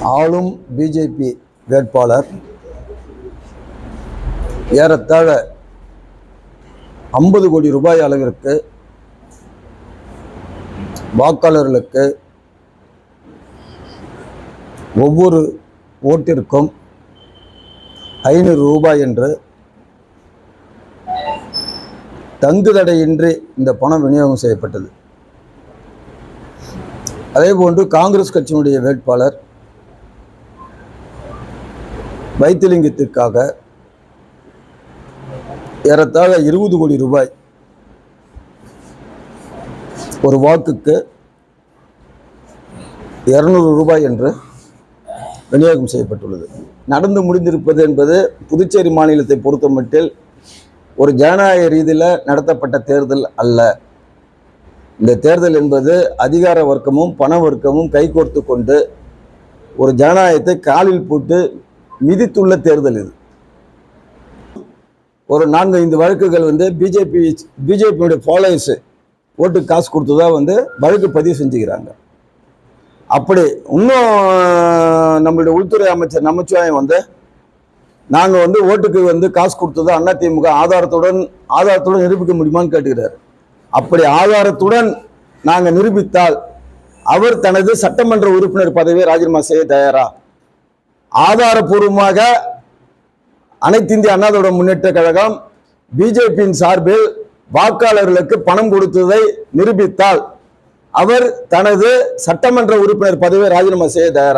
ஆளும் பிஜேபி வேட்பாளர் ஏறத்தாழ ஐம்பது கோடி ரூபாய் அளவிற்கு வாக்காளர்களுக்கு ஒவ்வொரு ஓட்டிற்கும் ஐநூறு ரூபாய் என்று தங்குதடையின்றி இந்த பணம் விநியோகம் செய்யப்பட்டது. அதேபோன்று காங்கிரஸ் கட்சியினுடைய வேட்பாளர் வைத்தியலிங்கத்திற்காக ஏறத்தாழ இருபது கோடி ரூபாய் ஒரு வாக்குக்கு இரநூறு ரூபாய் என்று விநியோகம் செய்யப்பட்டுள்ளது. நடந்து முடிந்திருப்பது என்பது புதுச்சேரி மாநிலத்தை பொறுத்தமட்டில் ஒரு ஜனநாயக ரீதியில் நடத்தப்பட்ட தேர்தல் அல்ல. இந்த தேர்தல் என்பது அதிகார வர்க்கமும் பண வர்க்கமும் கைகோர்த்து கொண்டு ஒரு ஜனநாயகத்தை காலில் போட்டு மிதித்துள்ள தேர்தல் இது. ஒரு நான்கு ஐந்து வழக்குகள் வந்து பிஜேபி பிஜேபியுடைய ஃபாலோயர்ஸு ஓட்டு காசு கொடுத்ததா வந்து வழக்கு பதிவு செஞ்சுக்கிறாங்க. அப்படி இன்னும் நம்மளுடைய உள்துறை அமைச்சர் நமச்சிவாயம் வந்து நாங்கள் வந்து ஓட்டுக்கு வந்து காசு கொடுத்ததா அதிமுக ஆதாரத்துடன் ஆதாரத்துடன் நிரூபிக்க முடியுமான்னு கேட்டுக்கிறார். அப்படி ஆதாரத்துடன் நாங்கள் நிரூபித்தால் அவர் தனது சட்டமன்ற உறுப்பினர் பதவியை ராஜினாமா செய்ய தயாரா? ஆதாரபூர்வமாக அனைத்து இந்திய அண்ணா திராவிட முன்னேற்ற கழகம் பிஜேபியின் சார்பில் வாக்காளர்களுக்கு பணம் கொடுத்ததை நிரூபித்தால் அவர் தனது சட்டமன்ற உறுப்பினர் பதவியை ராஜினாமா செய்ய தயாரா